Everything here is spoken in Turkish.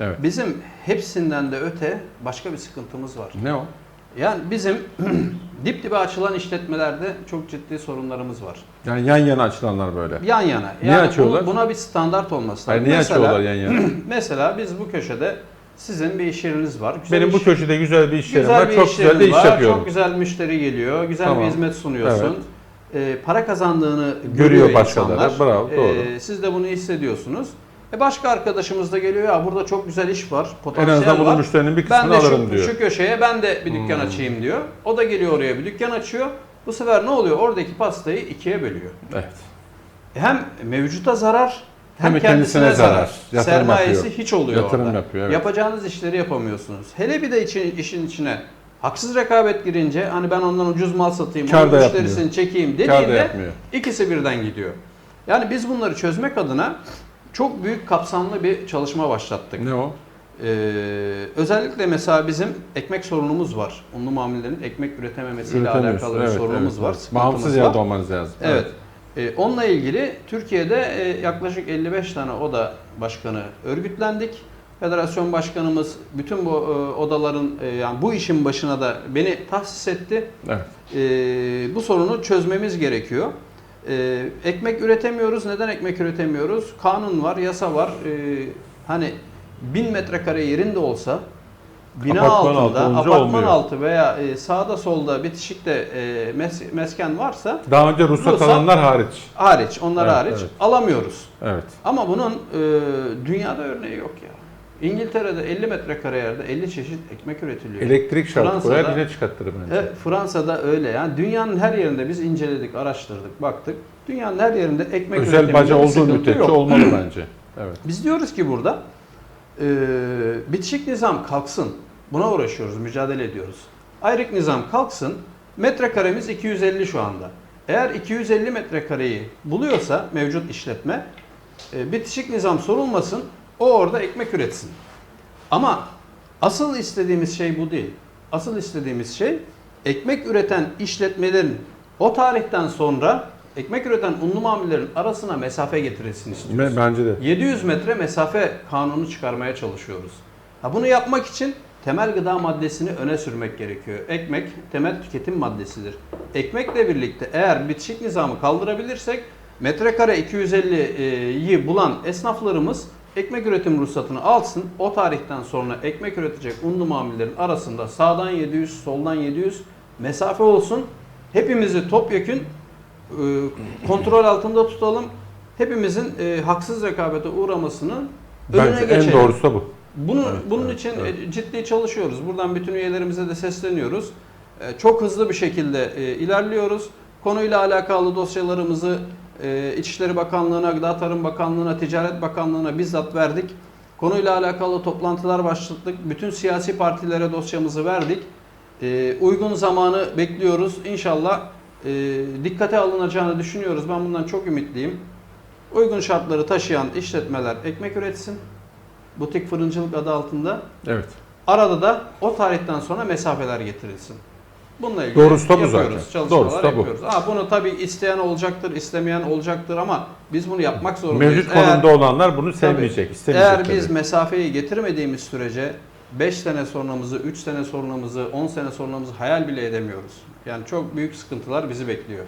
Evet. Bizim hepsinden de öte başka bir sıkıntımız var. Ne o? Yani bizim dip dibe açılan işletmelerde çok ciddi sorunlarımız var. Yani yan yana açılanlar böyle. Yan yana. Niye Yani bu- açıyorlar? buna bir standart olması Hayır, lazım. niye Mesela- açıyorlar yan yana? Mesela biz bu köşede sizin bir iş yeriniz var. Güzel Benim bu iş- köşede güzel bir iş yerim var. Çok güzel de iş var, yapıyorum. Çok güzel müşteri geliyor. Güzel Tamam. bir hizmet sunuyorsun. Ee, para kazandığını Görüyor görüyor, başkaları. Bravo, doğru. Ee, siz de bunu hissediyorsunuz. E başka arkadaşımız da geliyor ya burada çok güzel iş var, En potansiyel azından bunun var. müşterinin bir Ben kısmını de alırım şu, diyor. şu köşeye ben de bir dükkan Hmm. açayım diyor. O da geliyor oraya bir dükkan açıyor. Bu sefer ne oluyor? Oradaki pastayı ikiye bölüyor. Evet. Hem mevcuta zarar hem, Hem kendisine, kendisine zarar. zarar. Yatırım Sermayesi yapıyor. hiç oluyor Yatırım orada. yapıyor, evet. Yapacağınız işleri yapamıyorsunuz. Hele bir de için, işin içine haksız rekabet girince hani ben ondan ucuz mal satayım, Kar onun müşterisini yapmıyor. çekeyim dediğinde ikisi birden gidiyor. Yani biz bunları çözmek adına çok büyük kapsamlı bir çalışma başlattık. Ne o? Ee, özellikle mesela bizim ekmek sorunumuz var. Unlu mamullerin ekmek üretememesiyle alakalı bir Evet, sorunumuz evet, var. evet. Bağımsız yerde olmanız lazım. Evet. Ee, onunla ilgili Türkiye'de e, yaklaşık 55 tane oda başkanı örgütlendik. Federasyon başkanımız bütün bu e, odaların e, yani bu işin başına da beni tahsis etti. Evet. Ee, bu sorunu çözmemiz gerekiyor. Ee, ekmek üretemiyoruz. Neden ekmek üretemiyoruz? Kanun var, yasa var. Ee, hani bin metrekare yerinde olsa bina Apartman altında, altı apartman olmuyor. altı veya e, sağda solda bitişikte e, mes- mesken varsa Daha önce ruhsat Ruhsat- alanlar hariç. hariç, onlar Evet, hariç evet. alamıyoruz. Evet. Ama bunun e, dünyada örneği yok ya. İngiltere'de 50 metrekare yerde 50 çeşit ekmek üretiliyor. Elektrik şart koyar bize çıkarttırır bence. E, Fransa'da öyle yani dünyanın her yerinde biz inceledik, araştırdık, baktık. Dünyanın her yerinde ekmek Özel baca olduğu müddetçe yok. olmalı bence. Evet. Biz diyoruz ki burada e, bitişik nizam kalksın. Buna uğraşıyoruz, mücadele ediyoruz. Ayrık nizam kalksın. Metrekaremiz 250 şu anda. Eğer 250 metrekareyi buluyorsa mevcut işletme e, bitişik nizam sorulmasın. O orada ekmek üretsin. Ama asıl istediğimiz şey bu değil. Asıl istediğimiz şey ekmek üreten işletmelerin o tarihten sonra ekmek üreten unlu mamullerin arasına mesafe getirilsin istiyoruz. Bence de. 700 metre mesafe kanunu çıkarmaya çalışıyoruz. Ha bunu yapmak için temel gıda maddesini öne sürmek gerekiyor. Ekmek temel tüketim maddesidir. Ekmekle birlikte eğer bitişik nizamı kaldırabilirsek metrekare 250'yi bulan esnaflarımız ekmek üretim ruhsatını alsın. O tarihten sonra ekmek üretecek unlu mamullerin arasında sağdan 700, soldan 700 mesafe olsun. Hepimizi topyekün e, kontrol altında tutalım. Hepimizin e, haksız rekabete uğramasının önüne Bence geçelim. en doğrusu da bu. Bunun, Evet, bunun evet, için evet. e, ciddi çalışıyoruz. Buradan bütün üyelerimize de sesleniyoruz. E, Çok hızlı bir şekilde e, ilerliyoruz. Konuyla alakalı dosyalarımızı e, İçişleri Bakanlığı'na, Gıda Tarım Bakanlığı'na, Ticaret Bakanlığı'na bizzat verdik. Konuyla alakalı toplantılar başlattık. Bütün siyasi partilere dosyamızı verdik. E, Uygun zamanı bekliyoruz. İnşallah e, dikkate alınacağını düşünüyoruz. Ben bundan çok ümitliyim. Uygun şartları taşıyan işletmeler ekmek üretsin. Butik fırıncılık adı altında. Evet. Arada da o tarihten sonra mesafeler getirilsin. Bununla ilgili Doğrusu da bu yapıyoruz, zaten. çalışmalar Doğrusu da bu. yapıyoruz. Ha, bunu tabii isteyen olacaktır, istemeyen olacaktır ama biz bunu yapmak zorundayız. Mevcut Eğer- konumda olanlar bunu sevmeyecek, istemeyecek. eğer biz tabii. mesafeyi getirmediğimiz sürece 5 sene sonramızı, 3 sene sonramızı, 10 sene sonramızı hayal bile edemiyoruz. Yani çok büyük sıkıntılar bizi bekliyor.